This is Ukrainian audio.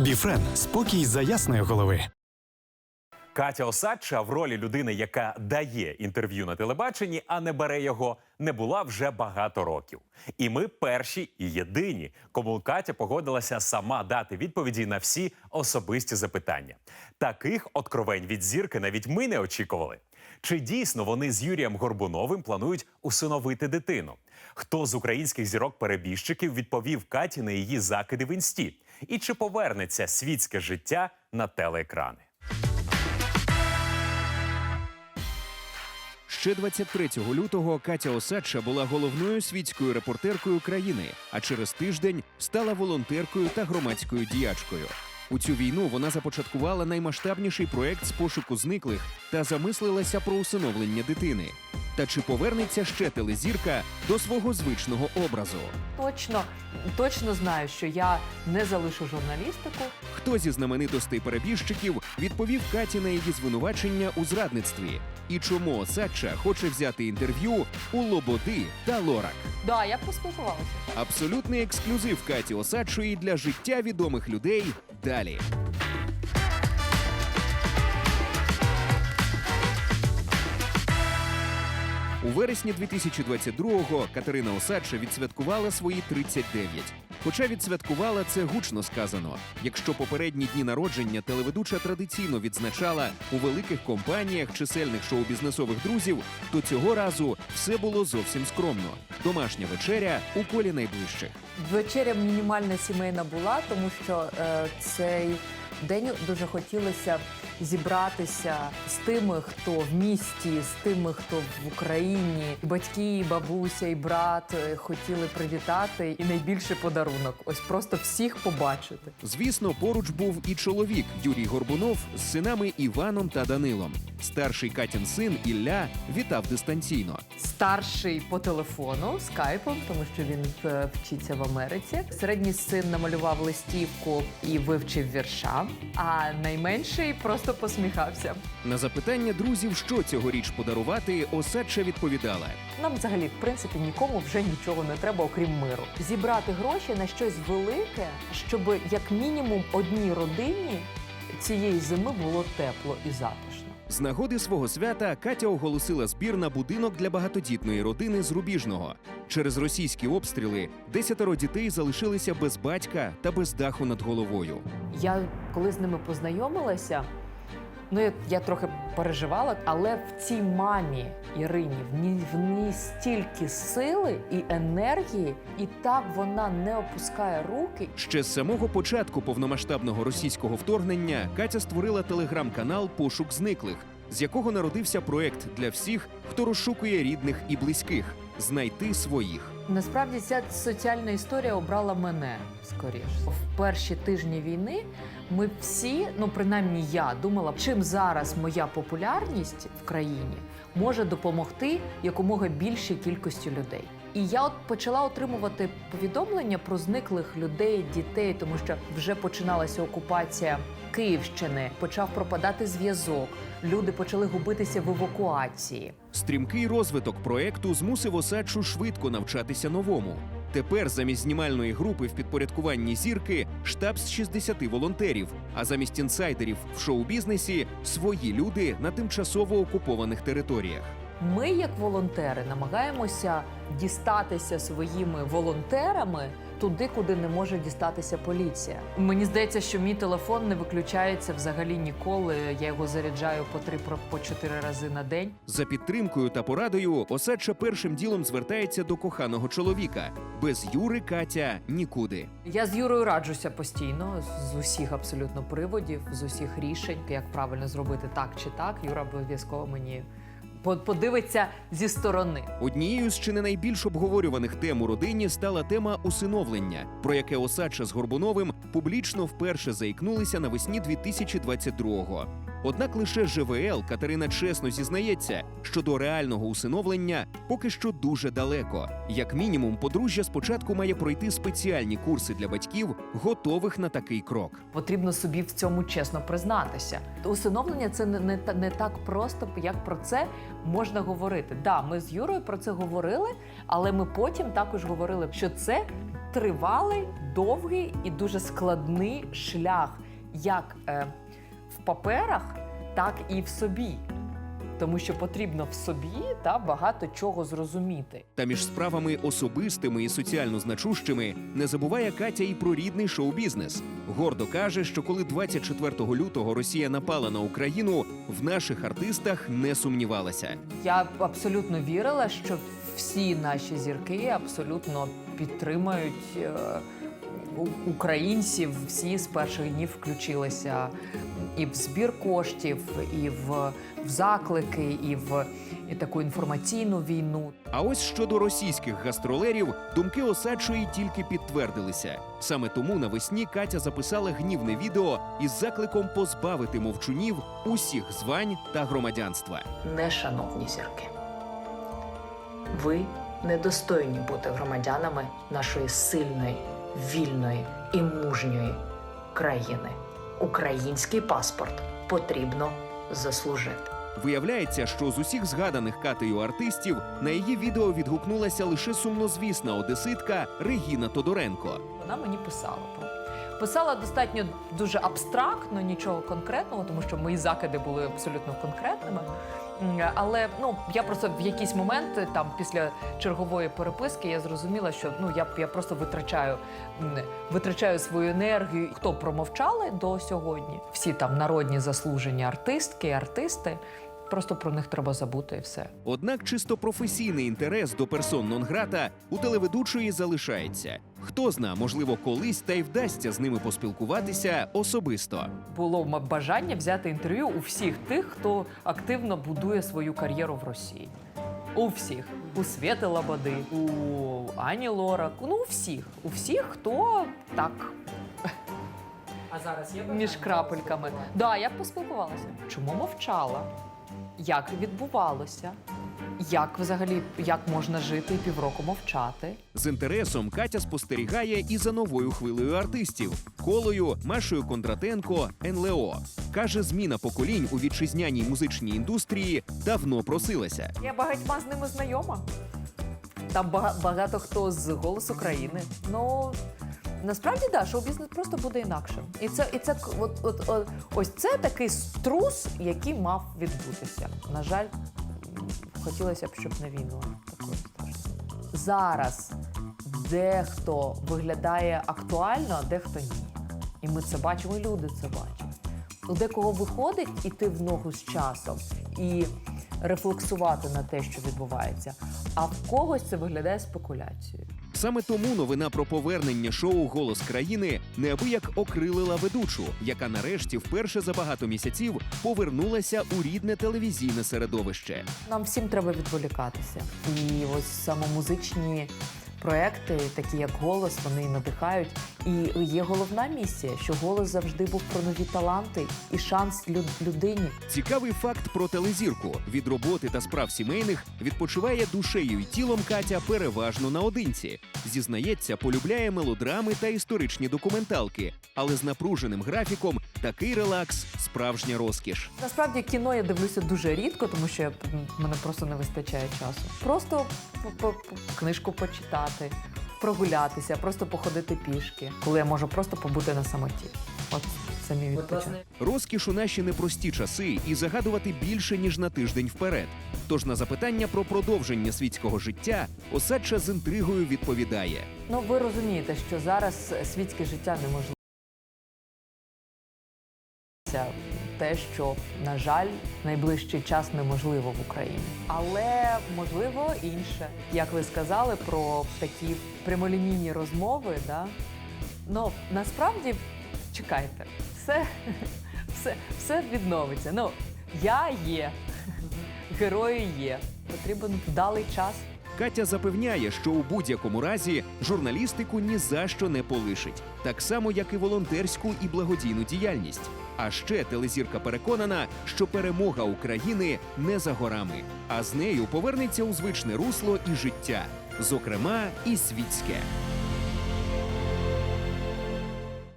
Біфрен спокій за ясної голови. Катя Осадча в ролі людини, яка дає інтерв'ю на телебаченні, а не бере його, не була вже багато років. І ми перші і єдині, кому Катя погодилася сама дати відповіді на всі особисті запитання. Таких откровень від зірки навіть ми не очікували. Чи дійсно вони з Юрієм Горбуновим планують усиновити дитину? Хто з українських зірок-перебіжчиків відповів Каті на її закиди в інсті? І чи повернеться світське життя на телеекрани? Ще 23 лютого Катя Осадча була головною світською репортеркою країни, а через тиждень стала волонтеркою та громадською діячкою. У цю війну вона започаткувала наймасштабніший проект з пошуку зниклих та замислилася про усиновлення дитини. Та чи повернеться ще телезірка до свого звичного образу? Точно, точно знаю, що я не залишу журналістику. Хто зі знаменитостей перебіжчиків відповів Каті на її звинувачення у зрадництві? І чому Осадча хоче взяти інтерв'ю у Лободи та Лорак? Да, я поспілкувалася. Абсолютний ексклюзив Каті Осадчої для життя відомих людей далі. У вересні 2022-го Катерина Осадча відсвяткувала свої 39. Хоча відсвяткувала це гучно сказано. Якщо попередні дні народження телеведуча традиційно відзначала у великих компаніях чисельних шоу-бізнесових друзів, то цього разу все було зовсім скромно. Домашня вечеря у колі найближчих. Вечеря мінімальна сімейна була, тому що е, цей день дуже хотілося зібратися з тими, хто в місті, з тими, хто в Україні. Батьки, і бабуся і брат е, хотіли привітати. І найбільший подарунок ось просто всіх побачити. Звісно, поруч був і чоловік Юрій Горбунов з синами Іваном та Данилом. Старший Катін син Ілля вітав дистанційно. Старший по телефону скайпом, тому що він е, вчиться в Америці. Середній син намалював листівку і вивчив вірша. А найменший просто посміхався. На запитання друзів, що цьогоріч подарувати, Осадча відповідала: Нам взагалі, в принципі, нікому вже нічого не треба, окрім миру. Зібрати гроші на щось велике, щоб як мінімум одній родині цієї зими було тепло і затишно. з нагоди свого свята Катя оголосила збір на будинок для багатодітної родини з Рубіжного. Через російські обстріли десятеро дітей залишилися без батька та без даху над головою. Я коли з ними познайомилася, ну я, я трохи переживала, але в цій мамі Ірині в ній, в ній стільки сили і енергії, і так вона не опускає руки. Ще з самого початку повномасштабного російського вторгнення Катя створила телеграм-канал Пошук зниклих, з якого народився проект для всіх, хто розшукує рідних і близьких знайти своїх. Насправді ця соціальна історія обрала мене скоріш. В перші тижні війни ми всі, ну принаймні я думала, чим зараз моя популярність в країні може допомогти якомога більшій кількості людей. І я от почала отримувати повідомлення про зниклих людей, дітей, тому що вже починалася окупація Київщини, почав пропадати зв'язок. Люди почали губитися в евакуації. Стрімкий розвиток проекту змусив Осадчу швидко навчатися новому. Тепер замість знімальної групи в підпорядкуванні зірки штаб з 60 волонтерів, а замість інсайдерів в шоу-бізнесі свої люди на тимчасово окупованих територіях. Ми, як волонтери, намагаємося дістатися своїми волонтерами туди, куди не може дістатися поліція. Мені здається, що мій телефон не виключається взагалі ніколи. Я його заряджаю по три по чотири рази на день. За підтримкою та порадою Осадча першим ділом звертається до коханого чоловіка. Без Юри Катя нікуди. Я з Юрою раджуся постійно з усіх абсолютно приводів, з усіх рішень, як правильно зробити так чи так. Юра обов'язково мені подивиться зі сторони. Однією з чи не найбільш обговорюваних тем у родині стала тема усиновлення, про яке Осадча з Горбуновим публічно вперше заікнулися навесні 2022-го. Однак лише ЖВЛ Катерина чесно зізнається, що до реального усиновлення поки що дуже далеко. Як мінімум, подружжя спочатку має пройти спеціальні курси для батьків, готових на такий крок. Потрібно собі в цьому чесно признатися. Усиновлення це не, не, так просто, як про це можна говорити. Да, ми з Юрою про це говорили, але ми потім також говорили, що це тривалий, довгий і дуже складний шлях, як е, паперах, так і в собі. Тому що потрібно в собі та багато чого зрозуміти. Та між справами особистими і соціально значущими не забуває Катя і про рідний шоу-бізнес. Гордо каже, що коли 24 лютого Росія напала на Україну, в наших артистах не сумнівалася. Я абсолютно вірила, що всі наші зірки абсолютно підтримають е, українців. Всі з перших днів включилися і в збір коштів, і в, в заклики, і в і таку інформаційну війну. А ось щодо російських гастролерів, думки Осадчої тільки підтвердилися. Саме тому навесні Катя записала гнівне відео із закликом позбавити мовчунів усіх звань та громадянства. Нешановні зірки. Ви недостойні бути громадянами нашої сильної, вільної і мужньої країни. Український паспорт потрібно заслужити. Виявляється, що з усіх згаданих Катею артистів на її відео відгукнулася лише сумнозвісна одеситка Регіна Тодоренко. Вона мені писала. Писала достатньо дуже абстрактно, нічого конкретного, тому що мої закиди були абсолютно конкретними. Але ну я просто в якийсь момент, там після чергової переписки, я зрозуміла, що ну я я просто витрачаю витрачаю свою енергію. Хто промовчали до сьогодні? Всі там народні заслужені артистки, артисти. Просто про них треба забути і все. Однак чисто професійний інтерес до персон нон-грата у телеведучої залишається. Хто зна, можливо, колись та й вдасться з ними поспілкуватися особисто. було бажання взяти інтерв'ю у всіх тих, хто активно будує свою кар'єру в Росії. У всіх. У Свєти Лободи, у Ані Лорак, ну у всіх. У всіх, хто так. А зараз є між крапельками. Да, я б поспілкувалася. Чому мовчала? Як відбувалося? Як взагалі як можна жити і півроку мовчати? З інтересом Катя спостерігає і за новою хвилею артистів колою Машею Кондратенко НЛО. Каже, зміна поколінь у вітчизняній музичній індустрії давно просилася. Я багатьма з ними знайома. Там багато хто з голосу країни. Ну насправді да, шоу-бізнес просто буде інакшим. І це, і це от, от, от, ось це такий струс, який мав відбутися. На жаль, хотілося б, щоб не війну такою страшною. Зараз дехто виглядає актуально, а дехто ні. І ми це бачимо, і люди це бачать. У декого виходить іти в ногу з часом і рефлексувати на те, що відбувається, а в когось це виглядає спекуляцією. Саме тому новина про повернення шоу Голос країни неабияк окрилила ведучу, яка нарешті вперше за багато місяців повернулася у рідне телевізійне середовище. Нам всім треба відволікатися. І ось самомузичні проекти, такі як голос, вони надихають. І є головна місія, що голос завжди був про нові таланти і шанс люд- людині. Цікавий факт про телезірку від роботи та справ сімейних відпочиває душею й тілом Катя переважно наодинці. Зізнається, полюбляє мелодрами та історичні документалки, але з напруженим графіком такий релакс справжня розкіш. Насправді кіно я дивлюся дуже рідко, тому що я, мене просто не вистачає часу. Просто по- по- по- книжку почитати, прогулятися, просто походити пішки, коли я можу просто побути на самоті. От це мій відпочинок. Розкіш у наші непрості часи і загадувати більше ніж на тиждень вперед. Тож на запитання про продовження світського життя Осадча з інтригою відповідає. Ну ви розумієте, що зараз світське життя неможливо. Те, що, на жаль, найближчий час неможливо в Україні. Але можливо інше. Як ви сказали про такі прямолінійні розмови, да? ну насправді чекайте, все, все, все відновиться. Ну, я є, герої є. Потрібен вдалий час. Катя запевняє, що у будь-якому разі журналістику ні за що не полишить, так само як і волонтерську і благодійну діяльність. А ще телезірка переконана, що перемога України не за горами, а з нею повернеться у звичне русло і життя, зокрема і світське.